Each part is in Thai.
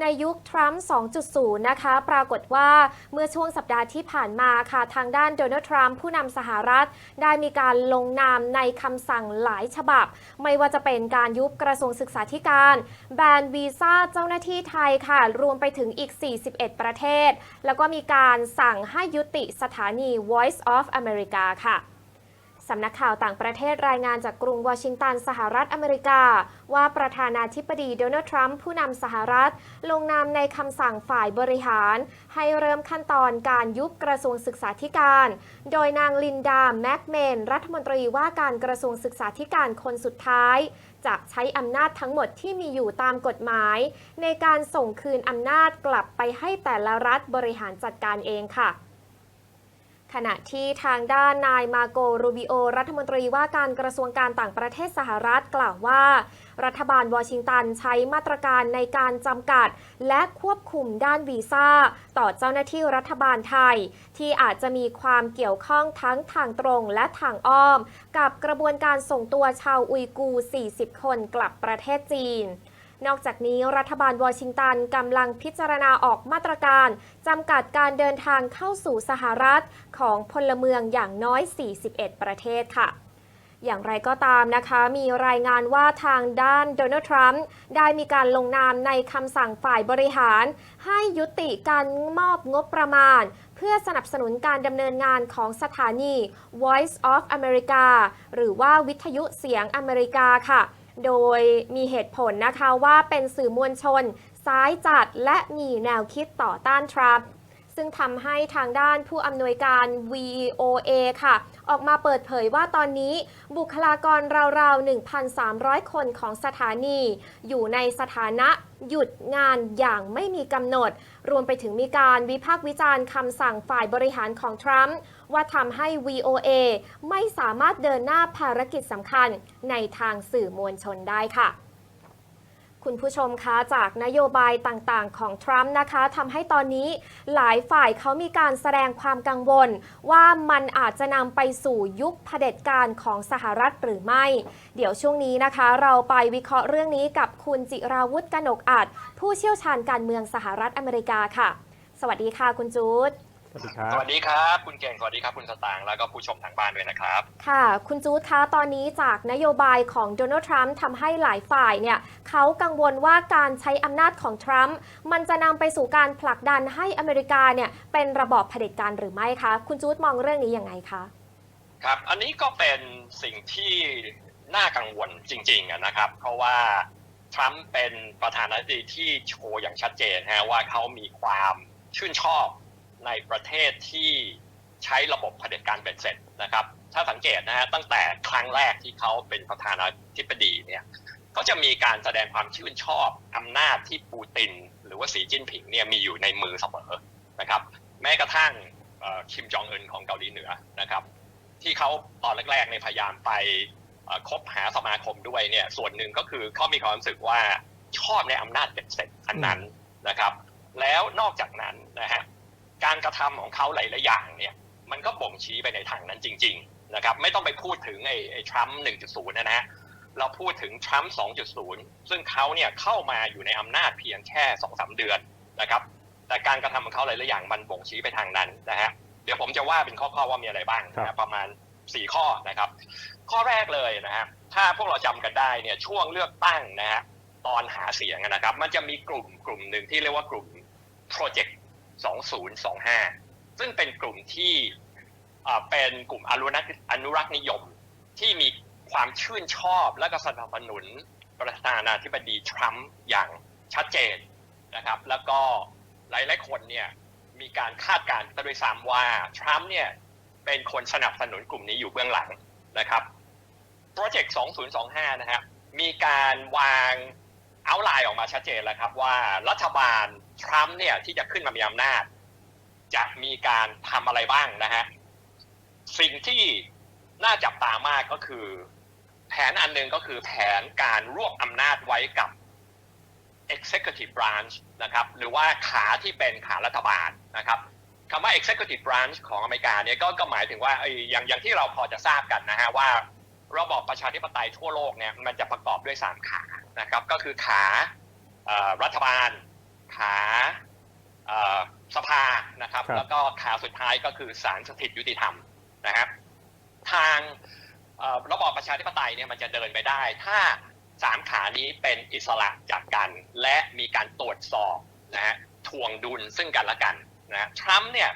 ในยุคทรัมป์ 2.0 นะคะ ปรากฏว่าเมื่อช่วงสัปดาห์ที่ผ่านมาค่ะ ทางด้านโดนัลด์ทรัมป์ผู้นำสหรัฐ ได้มีการลงนามในคำสั่งหลายฉบับ ไม่ว่าจะเป็นการยุบกระทรวงศึกษาธิการ แบนวีซ่าเจ้าหน้าที่ไทยค่ะ รวมไปถึงอีก 41 ประเทศ แล้วก็มีการสั่งให้ยุติสถานี Voice of America ค่ะ สำนักข่าวต่างประเทศรายงานจากกรุงวอชิงตันสหรัฐอเมริกา ว่าประธานาธิบดีโดนัลด์ทรัมป์ผู้นำสหรัฐ ลงนามในคำสั่งฝ่ายบริหาร ให้เริ่มขั้นตอนการยุบกระทรวงศึกษาธิการ โดยนางลินดาแม็กเมน รัฐมนตรีว่าการกระทรวงศึกษาธิการคนสุดท้าย จะใช้อำนาจทั้งหมดที่มีอยู่ตามกฎหมาย ในการส่งคืนอำนาจกลับไปให้แต่ละรัฐบริหารจัดการเองค่ะ ขณะที่ทางด้านนายมาโกรูบิโอ รัฐมนตรีว่าการกระทรวงการต่างประเทศสหรัฐกล่าวว่า รัฐบาลวอชิงตันใช้มาตรการในการจำกัด และควบคุมด้านวีซ่า ต่อเจ้าหน้าที่รัฐบาลไทย ที่อาจจะมีความเกี่ยวข้องทั้งทางตรงและทางอ้อม กับกระบวนการส่งตัวชาวอุยกู 40 คนกลับประเทศจีน นอกจากนี้รัฐบาลวอชิงตันกำลังพิจารณาออกมาตรการจำกัดการเดินทางเข้าสู่สหรัฐของพลเมืองอย่างน้อย 41 ประเทศค่ะอย่างไรก็ตามนะคะ มีรายงานว่าทางด้านโดนัลด์ทรัมป์ได้มีการลงนามในคำสั่งฝ่ายบริหาร ให้ยุติการมอบงบประมาณ เพื่อสนับสนุนการดำเนินงานของสถานี Voice of America หรือว่าวิทยุเสียงอเมริกาค่ะ โดยมีเหตุผลนะคะว่าเป็นสื่อมวลชน ซ้ายจัดและมีแนวคิดต่อต้านทรัมป์ซึ่งทำให้ทางด้านผู้อำนวยการ VOA ค่ะ ออกมาเปิดเผยว่าตอนนี้บุคลากรราวๆ 1,300 คนของสถานี อยู่ในสถานะหยุดงานอย่างไม่มีกำหนด รวมไปถึงมีการวิพากษ์วิจารณ์คำสั่งฝ่ายบริหารของทรัมป์ ว่าทำให้ VOA ไม่สามารถเดินหน้าภารกิจสำคัญในทางสื่อมวลชนได้ค่ะคุณผู้ชมคะจากนโยบายต่างๆ ของทรัมป์นะคะทำให้ตอนนี้หลายฝ่ายเขามีการแสดงความกังวล ว่ามันอาจจะนำไปสู่ยุคเผด็จการของสหรัฐหรือไม่ เดี๋ยวช่วงนี้นะคะ เราไปวิเคราะห์เรื่องนี้กับคุณจิราวุฒิกนกอัดผู้เชี่ยวชาญการเมืองสหรัฐอเมริกาค่ะ สวัสดีค่ะคุณจูด วัสดีครับสวัสดีครับ คุณเก่งสวัสดีครับ คุณสตางค์แล้วก็ผู้ชมทางบ้านด้วยนะครับ ค่ะ คุณจูดคะตอนนี้จากนโยบายของโดนัลด์ทรัมป์ทำให้หลายฝ่ายเนี่ยเขากังวลว่าการใช้อำนาจของทรัมป์มันจะนำไปสู่การผลักดันให้อเมริกาเนี่ยเป็นระบอบเผด็จการหรือไม่คะ คุณจูดมองเรื่องนี้ยังไงคะครับ อันนี้ก็เป็นสิ่งที่น่ากังวลจริงๆอะนะครับ เพราะว่าทรัมป์เป็นประธานาธิบดีที่โชว์อย่างชัดเจนฮะว่าเขามีความชื่นชอบ ในประเทศที่ใช้ระบบเผด็จการเบ็ดเสร็จนะครับ ถ้าสังเกตนะฮะตั้งแต่ครั้งแรกที่เขาเป็นประธานาธิบดีเนี่ยเขาจะมีการแสดงความชื่นชอบอำนาจที่ปูติน หรือว่าสีจิ้นผิงเนี่ยมีอยู่ในมือเสมอนะครับ แม้กระทั่งคิมจองอึนของเกาหลีเหนือนะครับ ที่เขาตอนแรกๆในพยายามไปคบหาสมาคมด้วยเนี่ยส่วนหนึ่งก็คือเขามีความรู้สึกว่าชอบในอำนาจเบ็ดเสร็จอันนั้นนะครับ แล้วนอกจากนั้นนะฮะ การกระทำของเขาหลายๆอย่างเนี่ย มันก็บ่งชี้ไปในทางนั้นจริง ๆ นะครับ ไม่ต้องไปพูดถึงไอ้ไอ้ทรัมป์1.0นะฮะเราพูดถึงทรัมป์2.0ซึ่งเขาเนี่ยเข้ามาอยู่ในอำนาจเพียงแค่2-3เดือนนะครับ แต่การกระทำของเขาหลายๆอย่างมันบ่งชี้ไปทางนั้นนะฮะเดี๋ยวผมจะว่าเป็นข้อๆว่ามีอะไรบ้างนะครัฮะบประมาณ4ข้อนะครับ ข้อแรกเลยนะฮะถ้าพวกเราจำกันได้เนี่ยช่วงเลือกตั้งนะฮะตอนหาเสียงนะครับ มันจะมีกลุ่มกลุ่มหนึ่งที่เรียกว่ากลุ่ม Project 2025 ซึ่งเป็นกลุ่มที่เป็นกลุ่มอนุรักษ์อนุรักษ์นิยมที่มีความชื่นชอบและก็สนับสนุนประธานาธิบดีทรัมป์อย่างชัดเจนนะครับ แล้วก็หลายๆคนเนี่ยมีการคาดการณ์กันด้วยซ้ำว่าทรัมป์เนี่ยเป็นคนสนับสนุนกลุ่มนี้อยู่เบื้องหลังนะครับโปรเจกต์ 2025 นะฮะมีการวาง เอาไลน์ออกมาชัดเจนแล้วครับว่ารัฐบาลทรัมป์เนี่ยที่จะขึ้นมามีอำนาจ จะมีการทำอะไรบ้างนะฮะสิ่งที่น่าจับตามากก็คือ แผนอันหนึ่งก็คือแผนการรวบอำนาจไว้กับ executive branch นะครับหรือว่าขาที่เป็นขารัฐบาลนะครับคำว่า executive branch ของอเมริกาเนี่ยก็ก็หมายถึงว่าเอ้ยอย่างอย่างที่เราพอจะทราบกันนะฮะว่า ระบอบประชาธิปไตยทั่วโลกเนี่ยมันจะประกอบด้วย 3 ขานะครับ ก็คือขาเอ่อรัฐบาล ขาเอ่อสภานะครับครับ แล้วก็ขาสุดท้ายก็คือศาลสถิตยุติธรรมนะครับทางเอ่อระบอบประชาธิปไตยเนี่ยมันจะเดินไปได้ ถ้าสามขานี้เป็นอิสระจากกัน และมีการตรวจสอบนะฮะทวงดุลซึ่งกันและกันนะทรัมป์เนี่ย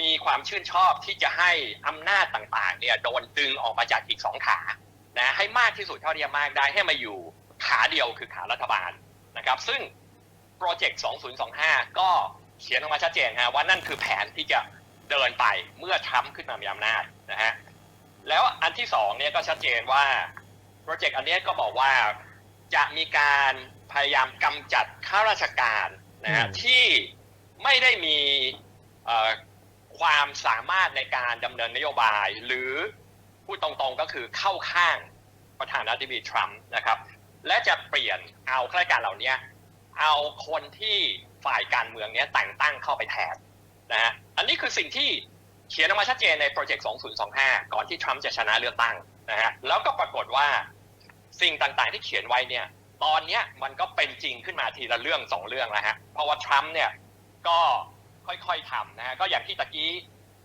มีความชื่นชอบที่จะให้อำนาจต่างๆเนี่ยโดนดึงออกมาจากอีกสองขานะให้มากที่สุดเท่าที่จะมากได้ให้มาอยู่ขาเดียวคือขารัฐบาลนะครับ ซึ่งโปรเจกต์ 2025 ก็เขียนออกมาชัดเจนฮะว่านั่นคือแผนที่จะเดินไปเมื่อทรัมป์ขึ้นมามีอำนาจนะฮะแล้วอันที่สองเนี่ยก็ชัดเจนว่าโปรเจกต์อันเนี้ยก็บอกว่าจะมีการพยายามกำจัดข้าราชการนะฮะอืมที่ไม่ได้มีเอ่อ ความสามารถในการดำเนินนโยบาย หรือพูดตรงๆก็คือเข้าข้างประธานาธิบดีทรัมป์นะครับ และจะเปลี่ยนเอาข้าราชการเหล่านี้เอาคนที่ฝ่ายการเมืองเนี้ยแต่งตั้งเข้าไปแทนนะฮะอันนี้คือสิ่งที่เขียนออกมาชัดเจนในโปรเจกต์ 2025 ก่อนที่ทรัมป์จะชนะเลือกตั้งนะฮะแล้วก็ปรากฏว่าสิ่งต่างๆที่เขียนไว้เนี่ยตอนเนี้ยมันก็เป็นจริงขึ้นมาทีละเรื่องสองเรื่องแล้วฮะเพราะว่าทรัมป์เนี่ยก็ ค่อยๆทำนะฮะก็อย่างที่ตะกี้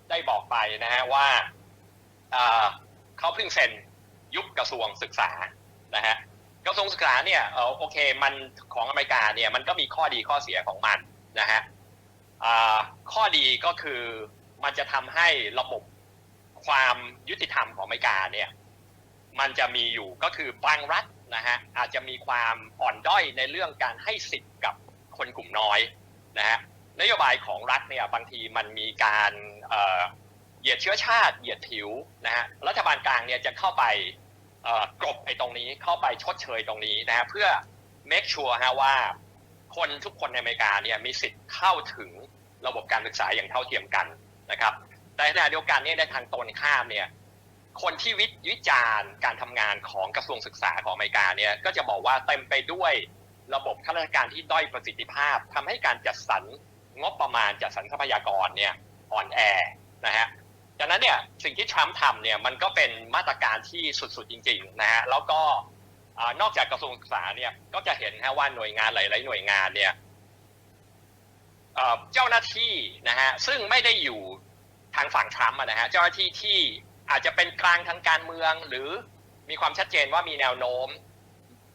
ได้บอกไปนะฮะว่าเขาเพิ่งเซ็นยุบกระทรวงศึกษานะฮะกระทรวงศึกษาเนี่ยโอเคมันของอเมริกาเนี่ยมันก็มีข้อดีข้อเสียของมันนะฮะข้อดีก็คือมันจะทำให้ระบบความยุติธรรมของอเมริกาเนี่ยมันจะมีอยู่ก็คือบางรัฐนะฮะอาจจะมีความอ่อนด้อยในเรื่องการให้สิทธิ์กับคนกลุ่มน้อยนะฮะ นโยบายของรัฐเนี่ยบางทีมันมีการเหยียดเชื้อชาติเหยียดผิวนะฮะรัฐบาลกลางเนี่ยจะเข้าไปกลบไอ้ตรงนี้เข้าไปชดเชยตรงนี้นะฮะเพื่อ make sure ฮะว่าคนทุกคนในอเมริกาเนี่ยมีสิทธิ์เข้าถึงระบบการศึกษาอย่างเท่าเทียมกันนะครับ แต่ขณะเดียวกันเนี่ยในทางตรงข้ามเนี่ยคนที่วิวิจารณ์การทำงานของกระทรวงศึกษาของอเมริกาเนี่ยก็จะบอกว่าเต็มไปด้วยระบบข้าราชการที่ด้อยประสิทธิภาพทำให้การจัดสรร งบประมาณจัดสรรทรัพยากรเนี่ยอ่อนแอนะฮะดังนั้นเนี่ยสิ่งที่ทรัมป์ทำเนี่ยมันก็เป็นมาตรการที่สุดๆจริงๆนะฮะแล้วก็อ่านอกจากกระทรวงศึกษาเนี่ยก็จะเห็นฮะว่าหน่วยงานหลายๆหน่วยงานเนี่ยเอ่อเจ้าหน้าที่นะฮะซึ่งไม่ได้อยู่ทางฝั่งทรัมป์อะนะฮะเจ้าหน้าที่ที่อาจจะเป็นกลางทางการเมือง หรือมีความชัดเจนว่ามีแนวโน้ม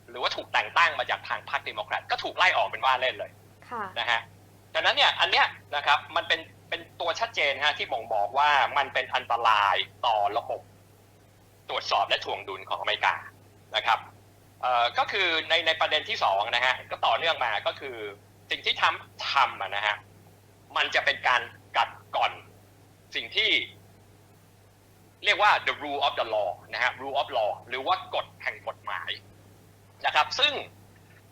หรือว่าถูกแต่งตั้งมาจากทางพรรคเดโมแครตก็ถูกไล่ออกเป็นว่าเล่นเลยค่ะนะฮะ ดังนั้นเนี่ยอันเนี้ยนะครับมันเป็นเป็นตัวชัดเจนฮะที่บ่งบอกว่ามันเป็นอันตรายต่อระบบตรวจสอบและทวงดุลของอเมริกานะครับเอ่อก็คือในในประเด็นที่สองนะฮะก็ต่อเนื่องมาก็คือสิ่งที่ทำทำนะฮะมันจะเป็นการกัดก่อนสิ่งที่เรียกว่า the rule of the law นะฮะ rule of law หรือว่ากฎแห่งกฎหมายนะครับ ซึ่ง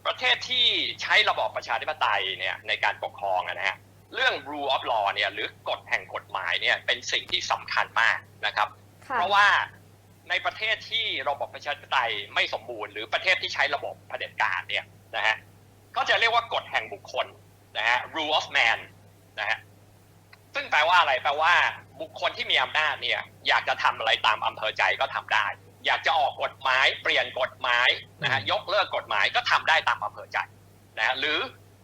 ประเทศที่ใช้ระบอบประชาธิปไตยเนี่ยในการปกครองอะนะฮะเรื่อง rule of law เนี่ยหรือกฎแห่งกฎหมายเนี่ยเป็นสิ่งที่สำคัญมากนะครับค่ะเพราะว่าในประเทศที่ระบบประชาธิปไตยไม่สมบูรณ์หรือประเทศที่ใช้ระบบเผด็จการเนี่ยนะฮะก็จะเรียกว่ากฎแห่งบุคคลนะฮะ rule of man นะฮะซึ่งแปลว่าอะไรแปลว่าบุคคลที่มีอำนาจเนี่ยอยากจะทำอะไรตามอำเภอใจก็ทำได้ อยากจะออกกฎหมายเปลี่ยนกฎหมายนะฮะยกเลิกกฎหมายก็ทำได้ตามอำเภอใจนะฮะหรือ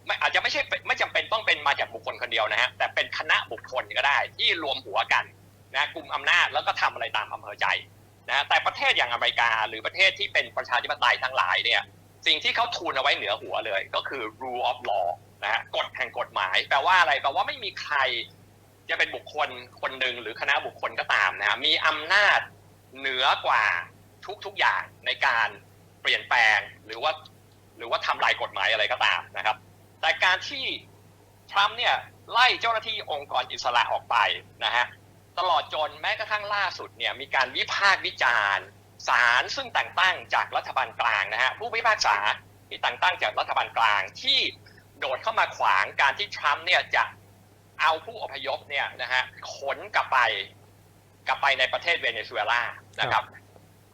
ไม่อาจจะไม่ใช่ไม่จำเป็นต้องเป็นมาจากบุคคลคนเดียวนะฮะแต่เป็นคณะบุคคลก็ได้ที่รวมหัวกันนะกลุ่มอำนาจแล้วก็ทำอะไรตามอำเภอใจนะแต่ประเทศอย่างอเมริกา หรือประเทศที่เป็นประชาธิปไตยทั้งหลายเนี่ยสิ่งที่เขาทูลเอาไว้เหนือหัวเลย ก็คือ rule of law นะฮะกฎแห่งกฎหมายแปลว่าอะไรแปลว่าไม่มีใครจะเป็นบุคคลคนหนึ่งหรือคณะบุคคลก็ตามนะฮะมีอำนาจ เหนือกว่าทุกทุกๆอย่างในการเปลี่ยนแปลงหรือว่า หรือว่าทำลายกฎหมายอะไรก็ตามนะครับ แต่การที่ทรัมป์เนี่ยไล่เจ้าหน้าที่องค์กรอิสระออกไปนะฮะตลอดจนแม้กระทั่งล่าสุดเนี่ยมีการวิพากษ์วิจารณ์ศาลซึ่งแต่งตั้งจากรัฐบาลกลางนะฮะผู้พิพากษาที่แต่งตั้งจากรัฐบาลกลางที่โดดเข้ามาขวางการที่ทรัมป์เนี่ยจะเอาผู้อพยพเนี่ยนะฮะขนกลับไป กลับไปในประเทศเวเนซุเอลานะครับ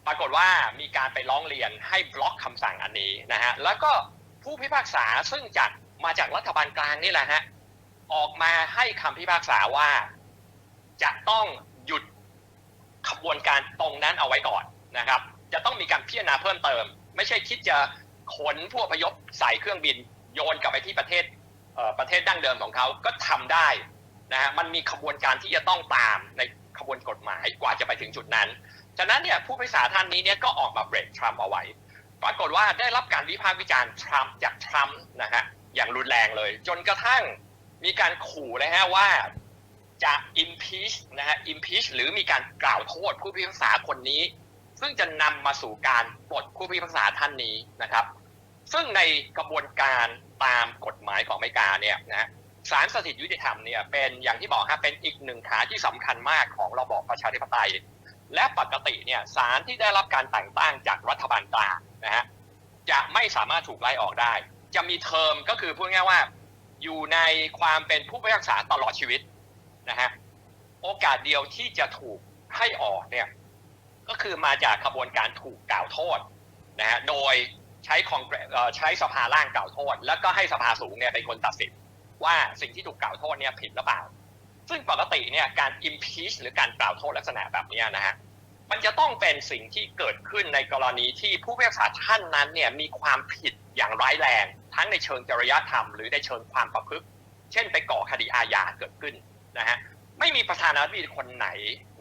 ปรากฏว่ามีการไปร้องเรียนให้บล็อกคำสั่งอันนี้นะฮะแล้วก็ผู้พิพากษาซึ่งจากมาจากรัฐบาลกลางนี่แหละฮะออกมาให้คำพิพากษาว่าจะต้องหยุดขบวนการตรงนั้นเอาไว้ก่อนนะครับ จะต้องมีการพิจารณาเพิ่มเติม ไม่ใช่คิดจะขนผู้อพยพใส่เครื่องบิน โยนกลับไปที่ประเทศเอ่อประเทศดั้งเดิมของเขาก็ทำได้นะฮะมันมีขบวนการที่จะต้องตามใน ขบวนกฎหมายกว่าจะไปถึงจุดนั้น ฉะนั้นเนี่ยผู้พิพาท่านนี้เนี่ยก็ออกมาเบรกทรัมป์เอาไว้ ปรากฏว่าได้รับการวิพากษ์วิจารณ์ทรัมป์จากทรัมป์นะฮะอย่างรุนแรงเลย จนกระทั่งมีการขู่เลยฮะว่าจะ impeach นะฮะ impeach หรือมีการกล่าวโทษผู้พิพากษาคนนี้ ซึ่งจะนำมาสู่การปลดผู้พิพากษาท่านนี้นะครับ ซึ่งในกระบวนการตามกฎหมายของอเมริกาเนี่ยนะ ศาลสถิตยุติธรรมเนี่ยเป็นอย่างที่บอกฮะเป็นอีกหนึ่งขาที่สำคัญมากของระบอบประชาธิปไตย และปกติเนี่ยศาลที่ได้รับการแต่งตั้งจากรัฐบาลกลางนะฮะจะไม่สามารถถูกไล่ออกได้ จะมีเทอมก็คือพูดง่ายว่าอยู่ในความเป็นผู้พิพากษาตลอดชีวิตนะฮะโอกาสเดียวที่จะถูกให้ออกเนี่ยก็คือมาจากขบวนการถูกกล่าวโทษนะฮะโดยใช้คอนเกรสเอ่อใช้สภาล่างกล่าวโทษ แล้วก็ให้สภาสูงเนี่ยเป็นคนตัดสิน ว่าสิ่งที่ถูกกล่าวโทษเนี่ยผิดหรือเปล่า ซึ่งปกติเนี่ยการ impeach หรือการกล่าวโทษลักษณะแบบเนี้ยนะฮะมันจะต้องเป็นสิ่งที่เกิดขึ้นในกรณีที่ผู้พิพากษาท่านนั้นเนี่ยมีความผิดอย่างร้ายแรง ทั้งในเชิงจริยธรรมหรือในเชิงความประพฤติ เช่นไปก่อคดีอาญาเกิดขึ้นนะฮะไม่มีประธานาธิบดีคนไหน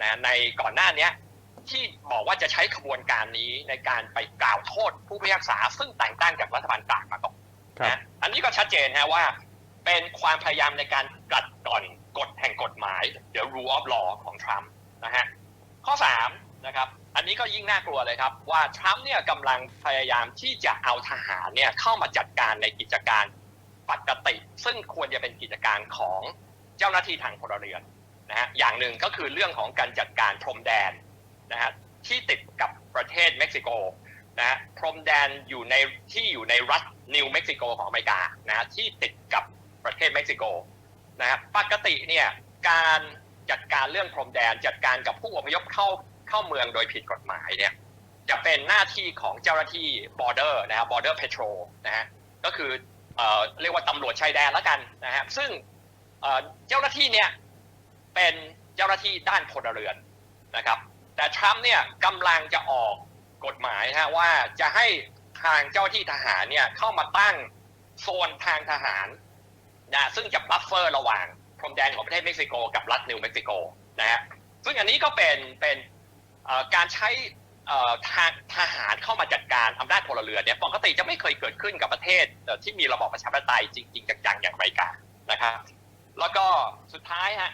นะในก่อนหน้าเนี้ยที่บอกว่าจะใช้ขบวนการนี้ในการไปกล่าวโทษผู้พิพากษาซึ่งแต่งตั้งจากรัฐบาลกลางมาก่อนครับนะอันนี้ก็ชัดเจนฮะว่า เป็นความพยายามในการกัดก่อนกฎแห่งกฎหมาย the rule of law ของทรัมป์นะฮะข้อ3นะครับอันนี้ก็ยิ่งน่ากลัวเลยครับ ว่าทรัมป์เนี่ยกำลังพยายามที่จะเอาทหารเนี่ยเข้ามาจัดการในกิจการปกติ ซึ่งควรจะเป็นกิจการของเจ้าหน้าที่ทางพลเรือนนะฮะอย่างหนึ่งก็คือเรื่องของการจัดการพรมแดนนะฮะที่ติดกับประเทศเม็กซิโกนะฮะพรมแดนอยู่ในที่อยู่ในรัฐนิวเม็กซิโกของอเมริกานะฮะที่ติดกับ ประเทศเม็กซิโกนะฮะปกติเนี่ยการจัดการเรื่องพรมแดนจัดการกับผู้อพยพเข้าเข้าเมืองโดยผิดกฎหมายเนี่ยจะเป็นหน้าที่ของเจ้าหน้าที่ border นะฮะ border patrol นะฮะก็คือเอ่อเรียกว่าตำรวจชายแดนแล้วกันนะฮะซึ่งเอ่อเจ้าหน้าที่เนี่ยเป็นเจ้าหน้าที่ด้านพลเรือนนะครับ แต่ทรัมป์เนี่ยกำลังจะออกกฎหมายฮะว่าจะให้ทางเจ้าหน้าที่ทหารเนี่ยเข้ามาตั้งโซนทางทหาร นะซึ่งจะบัฟเฟอร์ระหว่างพรมแดนของประเทศเม็กซิโกกับรัฐนิวเม็กซิโกนะฮะซึ่งอันนี้ก็เป็นเป็นเอ่อการใช้เอ่อทางทหารเข้ามาจัดการอำนาจพลเรือนเนี่ยปกติจะไม่เคยเกิดขึ้นกับประเทศเอ่อที่มีระบอบประชาธิปไตยจริง ๆ จังๆอย่างอเมริกานะครับ แล้วก็สุดท้ายฮะ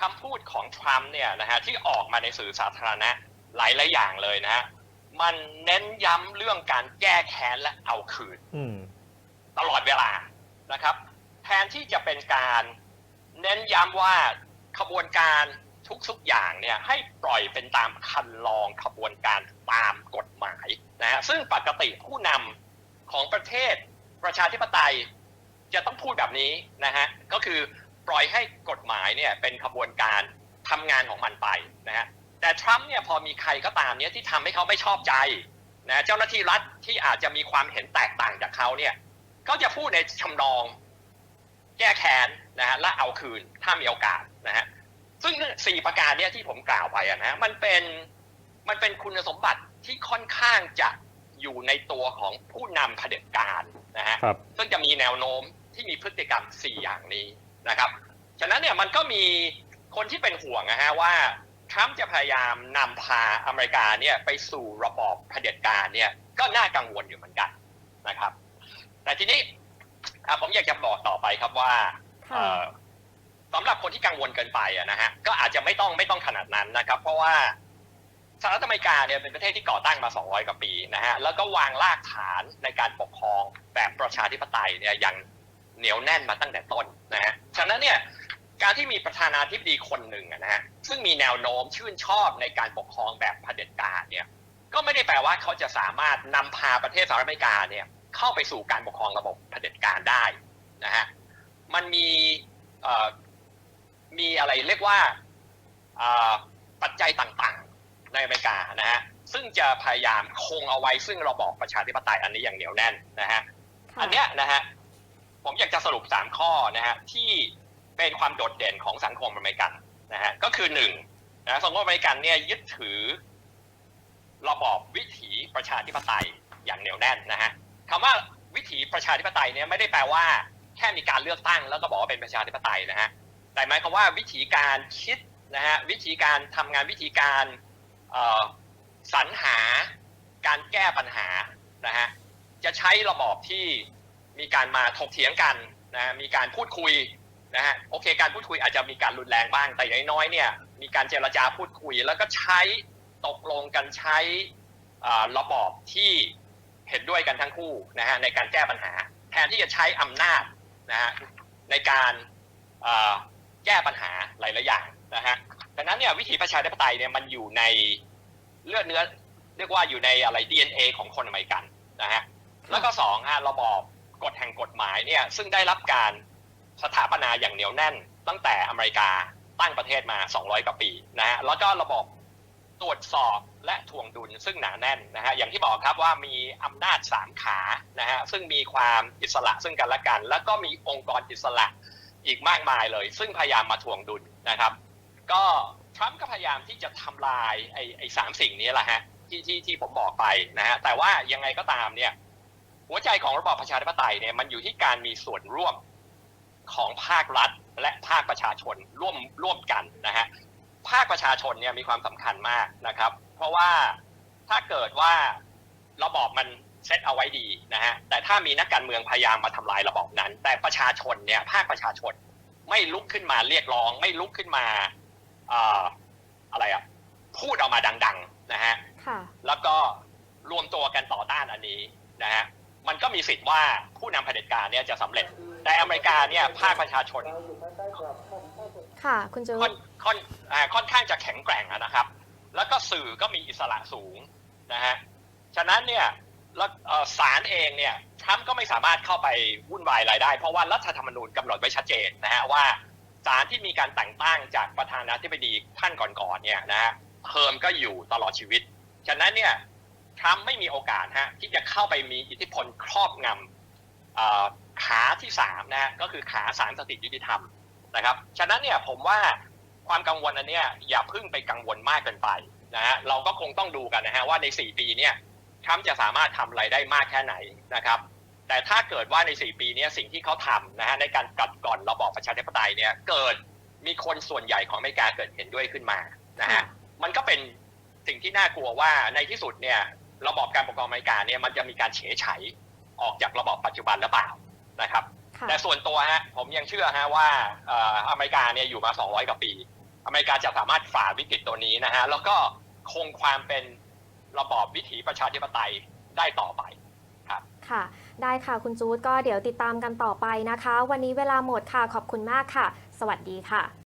คำพูดของทรัมป์เนี่ยนะฮะที่ออกมาในสื่อสาธารณะหลายหลายๆอย่างเลยนะฮะมันเน้นย้ำเรื่องการแก้แค้นและเอาคืนอืมตลอดเวลานะครับ แทนที่จะเป็นการเน้นย้ำว่าขบวนการทุกๆอย่างเนี่ยให้ปล่อยเป็นตามคันลองขบวนการตามกฎหมายนะฮะซึ่งปกติผู้นำของประเทศประชาธิปไตยจะต้องพูดแบบนี้นะฮะก็คือปล่อยให้กฎหมายเนี่ยเป็นขบวนการทำงานของมันไปนะฮะแต่ทรัมป์เนี่ยพอมีใครก็ตามเนี่ยที่ทำให้เขาไม่ชอบใจนะเจ้าหน้าที่รัฐที่อาจจะมีความเห็นแตกต่างจากเขาเนี่ยก็จะพูดในชำนอง แก้แค้นนะฮะและเอาคืนถ้ามีโอกาสนะฮะซึ่งสี่ประการเนี่ยที่ผมกล่าวไปอะนะฮะมันเป็นมันเป็นคุณสมบัติที่ค่อนข้างจะอยู่ในตัวของผู้นำเผด็จการนะฮะครับซึ่งจะมีแนวโน้มที่มีพฤติกรรม4อย่างนี้นะครับฉะนั้นเนี่ยมันก็มีคนที่เป็นห่วงนะฮะว่าทรัมป์จะพยายามนำพาอเมริกาเนี่ยไปสู่ระบอบเผด็จการเนี่ยก็น่ากังวลอยู่เหมือนกันนะครับ แต่ทีนี้ อะผมอยากจะบอกต่อไปครับว่าค่ะ เอ่อสำหรับคนที่กังวลเกินไปอะนะฮะก็อาจจะไม่ต้องไม่ต้องขนาดนั้นนะครับ เพราะว่าสหรัฐอเมริกาเนี่ยเป็นประเทศที่ก่อตั้งมา 200 กว่าปีนะฮะแล้วก็วางรากฐานในการปกครองแบบประชาธิปไตยเนี่ยอย่างเหนียวแน่นมาตั้งแต่ต้นนะฮะฉะนั้นเนี่ยการที่มีประธานาธิบดีคนหนึ่งอะนะฮะซึ่งมีแนวโน้มชื่นชอบในการปกครองแบบเผด็จการเนี่ย ก็ไม่ได้แปลว่าเขาจะสามารถนำพาประเทศสหรัฐอเมริกาเนี่ย เข้าไปสู่การปกครองระบบเผด็จการได้นะฮะมันมีเอ่อมีอะไรเรียกว่าอ่าปัจจัยต่างๆในอเมริกานะฮะซึ่งจะพยายามคงเอาไว้ซึ่งระบอบประชาธิปไตยอันนี้อย่างเหนียวแน่นนะฮะค่ะอันเนี้ยนะฮะผมอยากจะสรุปสามข้อนะฮะที่เป็นความโดดเด่นของสังคมอเมริกันนะฮะก็คือหนึ่งนะสังคมอเมริกันเนี่ยยึดถือระบอบวิถีประชาธิปไตยอย่างเหนียวแน่นนะฮะ คำว่าวิถีประชาธิปไตยเนี่ยไม่ได้แปลว่าแค่มีการเลือกตั้งแล้วก็บอกว่าเป็นประชาธิปไตยนะฮะแต่หมายความว่าวิธีการคิดนะฮะวิธีการทำงานวิธีการสรรหาการแก้ปัญหานะฮะจะใช้ระบอบที่มีการมาถกเถียงกันนะฮะมีการพูดคุยนะฮะโอเค การพูดคุยอาจจะมีการรุนแรงบ้างแต่อย่างน้อยๆเนี่ยมีการเจรจาพูดคุย แล้วก็ใช้ตกลงกันใช้ระบอบที่ เห็นด้วยกันทั้งคู่นะฮะในการแก้ปัญหา แทนที่จะใช้อำนาจนะฮะในการแก้ปัญหาหลาย ๆ อย่างนะฮะดังนั้นเนี่ยวิถีประชาธิปไตยเนี่ยมันอยู่ในเลือดเนื้อเรียกว่าอยู่ในอะไร DNA ของคนอเมริกันนะฮะแล้วก็สองฮะระบอบกฎแห่งกฎหมายเนี่ยซึ่งได้รับการสถาปนาอย่างเหนียวแน่น ตั้งแต่อเมริกาตั้งประเทศมา 200 กว่าปีนะฮะแล้วก็ระบบตรวจสอบ และทวงดุลซึ่งหนาแน่นนะฮะอย่างที่บอกครับว่ามีอำนาจสามขานะฮะซึ่งมีความอิสระซึ่งกันและกัน แล้วก็มีองค์กรอิสระอีกมากมายเลย ซึ่งพยายามมาทวงดุลนะครับ ก็ทรัมป์ก็พยายามที่จะทำลายไอ้ไอ้สามสิ่งนี้แหละฮะที่ที่ที่ผมบอกไปนะฮะแต่ว่ายังไงก็ตามเนี่ยหัวใจของระบอบประชาธิปไตยเนี่ยมันอยู่ที่การมีส่วนร่วมของภาครัฐ และภาคประชาชนร่วมร่วมกันนะฮะภาคประชาชนเนี่ยมีความสำคัญมากนะครับ ราะว่าถ้าเกิดว่าระบอบมันเซตเอาไว้ดีนะฮะแต่ถ้ามีนักการเมืองพยายามมาทำลายระบอบนั้น แต่ประชาชนเนี่ยภาคประชาชนไม่ลุกขึ้นมาเรียกร้อง ไม่ลุกขึ้นมาเอ่ออะไรอะพูดออกมาดัง ๆนะฮะค่ะแล้วก็รวมตัวกันต่อต้านอันนี้นะฮะมันก็มีสิทธิ์ว่าผู้นำเผด็จการเนี่ยจะสำเร็จ แต่อเมริกาเนี่ยภาคประชาชน ค่ะคุณจูค่อนค่อนอ่าค่อนข้างจะแข็งแกร่งอะนะครับ แล้วก็สื่อก็มีอิสระสูงนะฮะฉะนั้นเนี่ยแล้วเอ่อศาลเองเนี่ยทรัมป์ก็ไม่สามารถเข้าไปวุ่นวายอะไรได้ เพราะว่ารัฐธรรมนูญกำหนดไว้ชัดเจนนะฮะว่าศาลที่มีการแต่งตั้งจากประธานาธิบดีท่านก่อนๆเนี่ยนะฮะเทอมก็อยู่ตลอดชีวิต ฉะนั้นเนี่ยทรัมป์ไม่มีโอกาสฮะที่จะเข้าไปมีอิทธิพลครอบงำขาที่สามนะฮะก็คือขาศาลสถิตยุติธรรมนะครับ ฉะนั้นเนี่ยผมว่า ความกังวลอันเนี้ยอย่าเพิ่งไปกังวลมากเกินไปนะฮะเราก็คงต้องดูกันนะฮะว่าใน 4 ปีเนี่ยทรัมป์จะสามารถทำอะไรได้มากแค่ไหนนะครับ แต่ถ้าเกิดว่าใน 4 ปีเนี้สิ่งที่เขาทำนะฮะในการกัดก่อนระบอบประชาธิปไตยเนี่ยเกิดมีคนส่วนใหญ่ของอเมริกาเกิดเห็นด้วยขึ้นมานะฮะมันก็เป็นสิ่งที่น่ากลัวว่าในที่สุดเนี่ยระบอบการปกครองอเมริกาเนี่ยมันจะมีการเฉยไฉออกจากระบอบปัจจุบันหรือเปล่านะครับ ค่ะ แต่ส่วนตัวฮะผมยังเชื่อฮะว่าเอ่ออเมริกาเนี่ยอยู่มา 200 กว่าปี อเมริกาจะสามารถฝ่าวิกฤตตัวนี้นะฮะแล้วก็คงความเป็นระบอบวิถีประชาธิปไตยได้ต่อไปครับค่ะ ได้ค่ะคุณจูดก็เดี๋ยวติดตามกันต่อไปนะคะ วันนี้เวลาหมดค่ะขอบคุณมากค่ะ สวัสดีค่ะ